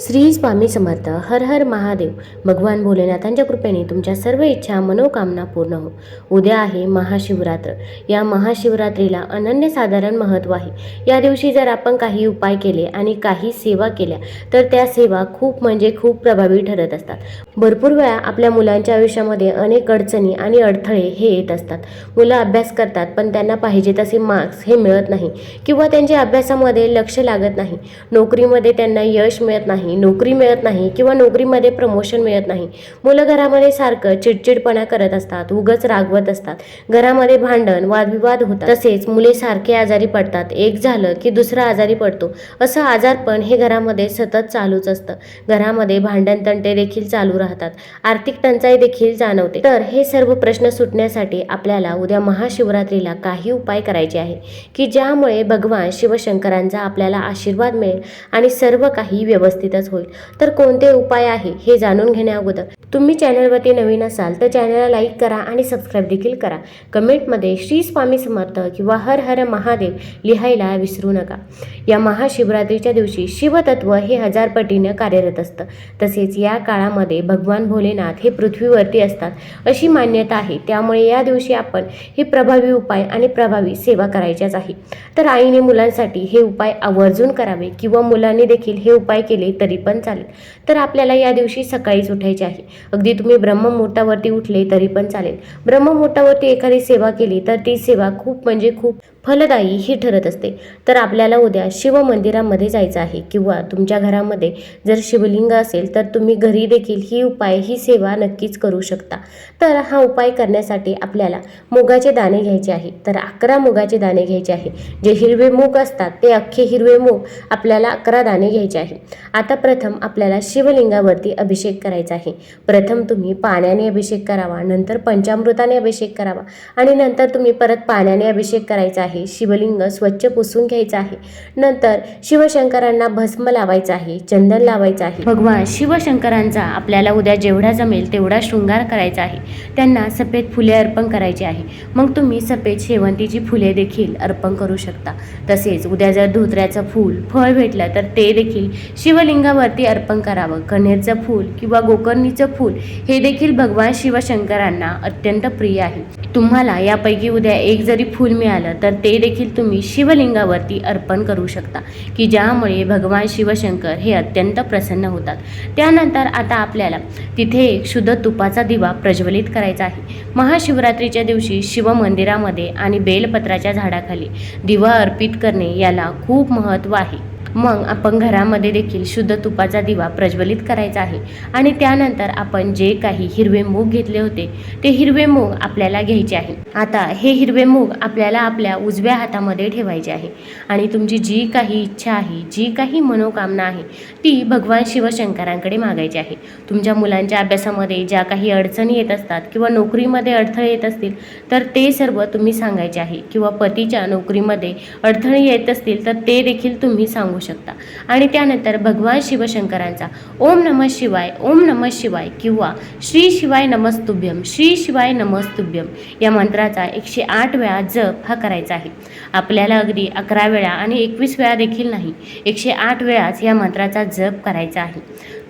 श्री स्वामी समर्थ हर हर महादेव. भगवान भोलेनाथांच्या कृपेने तुमच्या सर्व इच्छा मनोकामना पूर्ण हो. उद्या आहे महाशिवरात्र. या महाशिवरात्रीला अनन्यसाधारण महत्त्व आहे. या दिवशी जर आपण काही उपाय केले आणि काही सेवा केल्या तर त्या सेवा खूप म्हणजे खूप प्रभावी ठरत असतात. भरपूर वेळा आपल्या मुलांच्या आयुष्यामध्ये अनेक अडचणी आणि अडथळे हे येत असतात. मुलं अभ्यास करतात पण त्यांना पाहिजे तसे मार्क्स हे मिळत नाही किंवा त्यांच्या अभ्यासामध्ये लक्ष लागत नाही. नोकरीमध्ये त्यांना यश मिळत नाही. नोकरी मिळत नाही किंवा नोकरीमध्ये प्रमोशन मिळत नाही. मुलं घरामध्ये सारखं चिडचिडपणा करत असतात उगच रागवत असतात. घरामध्ये भांडण वादविवाद होतात. तसेच मुले सारखे आजारी पडतात. एक झालं की दुसरा आजारी पडतो. असं आजारपण हे घरामध्ये सतत चालूच असतं. घरामध्ये भांडण तंटे देखील चालू राहतात. आर्थिक टंचाई देखील जाणवते. तर हे सर्व प्रश्न सुटण्यासाठी आपल्याला उद्या महाशिवरात्रीला काही उपाय करायचे आहे की ज्यामुळे भगवान शिवशंकरांचा आपल्याला आशीर्वाद मिळेल आणि सर्व काही व्यवस्थित व्यवस्थितच होईल. तर कोणते उपाय आहे हे जाणून घेण्या अगोदर. तुम्ही चॅनलवरती नवीन असाल तर चॅनलला लाईक करा आणि सबस्क्राईब देखील करा. कमेंटमध्ये श्री स्वामी समर्थ किंवा हर हर महादेव लिहायला विसरू नका. या महाशिवरात्रीच्या दिवशी शिवतत्व हे हजार पटीनं कार्यरत असतं. तसेच या काळामध्ये भगवान भोलेनाथ हे पृथ्वीवरती असतात अशी मान्यता आहे. त्यामुळे या दिवशी आपण हे प्रभावी उपाय आणि प्रभावी सेवा करायच्याच आहे. तर आईने मुलांसाठी हे उपाय आवर्जून करावे किंवा मुलांनी देखील हे उपाय केले तरी पण चालेल. तर आपल्याला या दिवशी सकाळीच उठायचे आहे. अगदी तुम्ही ब्रह्ममुहूर्तावरती उठले तरी पण चालेल. ब्रह्ममुहूर्तावरती एखादी सेवा केली तर ती सेवा खूप म्हणजे खूप फलदायी ही ठरत असते. तर आपल्याला उद्या शिव मंदिरामध्ये जायचं आहे किंवा तुमच्या घरामध्ये जर शिवलिंग असेल तर तुम्ही घरी देखील ही उपाय ही सेवा नक्कीच करू शकता. तर हा उपाय करण्यासाठी आपल्याला मुगाचे दाणे घ्यायचे आहे. तर अकरा मुगाचे दाणे घ्यायचे आहे. जे हिरवे मूग असतात ते अख्खे हिरवे मूग आपल्याला अकरा दाणे घ्यायचे आहे. आता प्रथम आपल्याला शिवलिंगावरती अभिषेक करायचा आहे. प्रथम तुम्ही पाण्याने अभिषेक करावा नंतर पंचामृताने अभिषेक करावा आणि नंतर तुम्ही परत पाण्याने अभिषेक करायचा आहे शिवलिंग स्वच्छ पुसून घ्यायचं आहे. नंतर शिवशंकरांना भस्म लावायचं आहे चंदन लावायचं आहे. भगवान शिवशंकरांचा आपल्याला उद्या जेवढा जमेल तेवढा शृंगार करायचा आहे. त्यांना सफेद फुले अर्पण करायची आहे. मग तुम्ही सफेद शेवंतीची फुले देखील अर्पण करू शकता. तसेच उद्या जर धोत्र्याचं फूल फळ भेटलं तर ते देखील शिवलिंगावरती अर्पण करावं. कण्हेरचं फूल किंवा गोकर्णीचं फूल फूल. हे देखील भगवान शिवशंकरांना अत्यंत प्रिय आहे. तुम्हाला यापैकी उद्या एक जरी फूल मिळालं तर ते देखील तुम्ही शिवलिंगावरती अर्पण करू शकता की ज्यामुळे भगवान शिवशंकर हे अत्यंत प्रसन्न होतात. त्यानंतर आता आपल्याला तिथे एक शुद्ध तुपाचा दिवा प्रज्वलित करायचा आहे. महाशिवरात्रीच्या दिवशी शिव मंदिरामध्ये आणि बेलपत्राच्या झाडाखाली दिवा अर्पित करणे याला खूप महत्त्व आहे. मग आपण घरामध्ये देखील शुद्ध तुपाचा दिवा प्रज्वलित करायचा आहे. आणि त्यानंतर आपण जे काही हिरवे मूग घेतले होते ते हिरवे मूग आपल्याला घ्यायचे आहे. आता हे हिरवे मूग आपल्याला आपल्या उजव्या हातामध्ये ठेवायचे आहे. आणि तुमची जी काही इच्छा आहे जी काही मनोकामना आहे ती भगवान शिवशंकरांकडे मागायची आहे. तुमच्या मुलांच्या अभ्यासामध्ये ज्या काही अडचणी येत असतात किंवा नोकरीमध्ये अडथळे येत असतील तर ते सर्व तुम्ही सांगायचे आहे. किंवा पतीच्या नोकरीमध्ये अडथळे येत असतील तर ते देखील तुम्ही सांगू शकता. आणि त्यानंतर भगवान शिवशंकरांचा ओम नमः शिवाय ओम नमः शिवाय किंवा श्री शिवाय नमस्तुभ्यम श्री शिवाय नमस्तुभ्यम या मंत्राचा एकशे आठ वेळा जप हा करायचा आहे. आपल्याला अगदी अकरा वेळा आणि एकवीस वेळा देखील नाही एकशे आठ वेळाच या मंत्राचा जप करायचा आहे.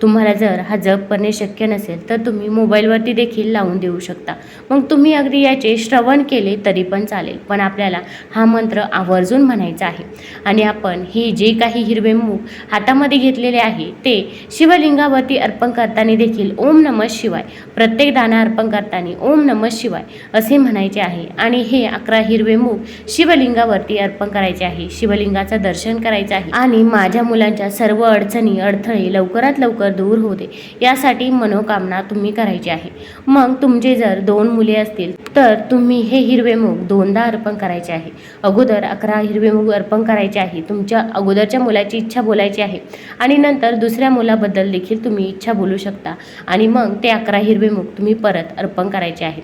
तुम्हाला जर हा जप करणे शक्य नसेल तर तुम्ही मोबाईलवरती देखील लावून देऊ शकता. मग तुम्ही अगदी याचे श्रवण केले तरी पण चालेल पण आपल्याला हा मंत्र आवर्जून म्हणायचा आहे. आणि आपण हे जे काही हिरवे मूग हातामध्ये घेतलेले आहे. ते शिवलिंगावरती अर्पण करताना देखील ओम नमः शिवाय प्रत्येक दाना अर्पण करताना ओम नमः शिवाय असे म्हणायचे आहे. आणि हे अकरा हिरवे मूग शिवलिंगावरती अर्पण करायचे आहे. शिवलिंगाचं दर्शन करायचं आहे. आणि माझ्या मुलांच्या सर्व अडचणी अडथळे लवकरात लवकर दूर होते यासाठी मनोकामना तुम्ही करायची आहे. मग तुमचे जर दोन मुले असतील तर तुम्ही हे हिरवे मूग दोनदा अर्पण करायचे आहे. अगोदर अकरा हिरवे मूग अर्पण करायचे आहे. तुमच्या अगोदरच्या मुलाची इच्छा बोलायची आहे. आणि नंतर दुसऱ्या मुलाबद्दल देखील तुम्ही इच्छा बोलू शकता. आणि मग ते अकरा हिरवे मुख तुम्ही परत अर्पण करायचे आहे.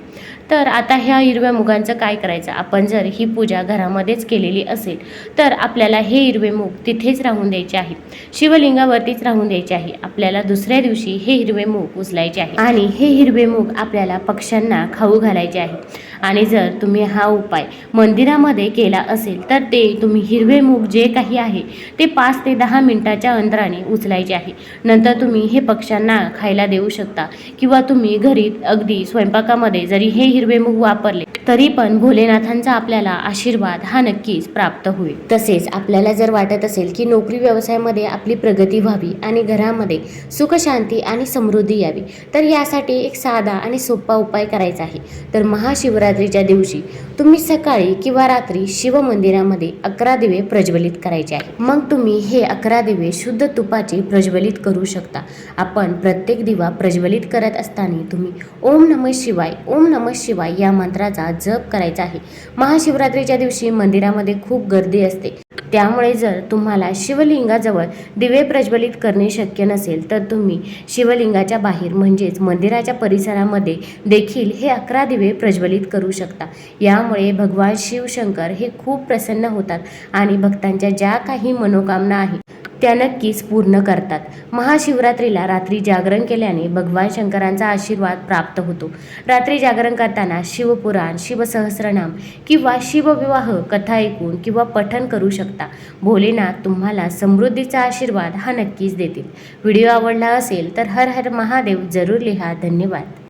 तर आता ह्या हिरव्या मुगांचं काय करायचं? आपण जर ही पूजा घरामध्येच केलेली असेल तर आपल्याला हे हिरवे मूग तिथेच राहून द्यायचे आहे. शिवलिंगावरतीच राहून द्यायचे आहे. आपल्याला दुसऱ्या दिवशी हे हिरवे मूग उचलायचे आहे. आणि हे हिरवे मूग आपल्याला पक्ष्यांना खाऊ घालायचे आहे. आणि जर तुम्ही हा उपाय मंदिरामध्ये केला असेल तर ते तुम्ही हिरवे मूग जे काही आहे ते पाच ते दहा मिनिटाच्या अंतराने उचलायचे आहे. नंतर तुम्ही हे पक्ष्यांना खायला देऊ शकता. किंवा तुम्ही घरी अगदी स्वयंपाकामध्ये जरी हे हिरवे मूग वापरले तरी पण भोलेनाथांचा आपल्याला आशीर्वाद हा नक्कीच प्राप्त होईल. तसेच आपल्याला जर वाटत असेल की नोकरी व्यवसायामध्ये आपली प्रगती व्हावी आणि घरामध्ये सुख शांती आणि समृद्धी यावी तर यासाठी एक साधा आणि सोपा उपाय करायचा आहे. तर महाशिवरात्रीच्या दिवशी तुम्ही सकाळी किंवा रात्री शिव मंदिरामध्ये अकरा दिवे प्रज्वलित करायचे आहे. मग तुम्ही हे अकरा दिवे शुद्ध तुपाचे प्रज्वलित करू शकता. आपण प्रत्येक दिवा प्रज्वलित करत असताना तुम्ही ओम नम शिवाय ओम नम शिवाय या मंत्राचा जप करायचा आहे. महाशिवरात्रीच्या दिवशी मंदिरामध्ये खूप गर्दी असते. त्यामुळे जर तुम्हाला शिवलिंगाजवळ दिवे प्रज्वलित करणे शक्य नसेल तर तुम्ही शिवलिंगाच्या बाहेर म्हणजेच मंदिराच्या परिसरामध्ये देखील हे अकरा दिवे प्रज्वलित करू शकता. यामुळे भगवान शिवशंकर हे खूप प्रसन्न होतात आणि भक्तांच्या ज्या काही मनोकामना आहेत त्या नक्कीच पूर्ण करतात. महाशिवरात्रीला रात्री जागरण केल्याने भगवान शंकरांचा आशीर्वाद प्राप्त होतो. रात्री जागरण करताना शिवपुराण शिवसहस्रनाम किंवा शिवविवाह कथा ऐकून किंवा पठन करू शकता. भोलेनाथ तुम्हाला समृद्धीचा आशीर्वाद हा नक्कीच देतील. व्हिडिओ आवडला असेल तर हर हर महादेव जरूर लिहा. धन्यवाद.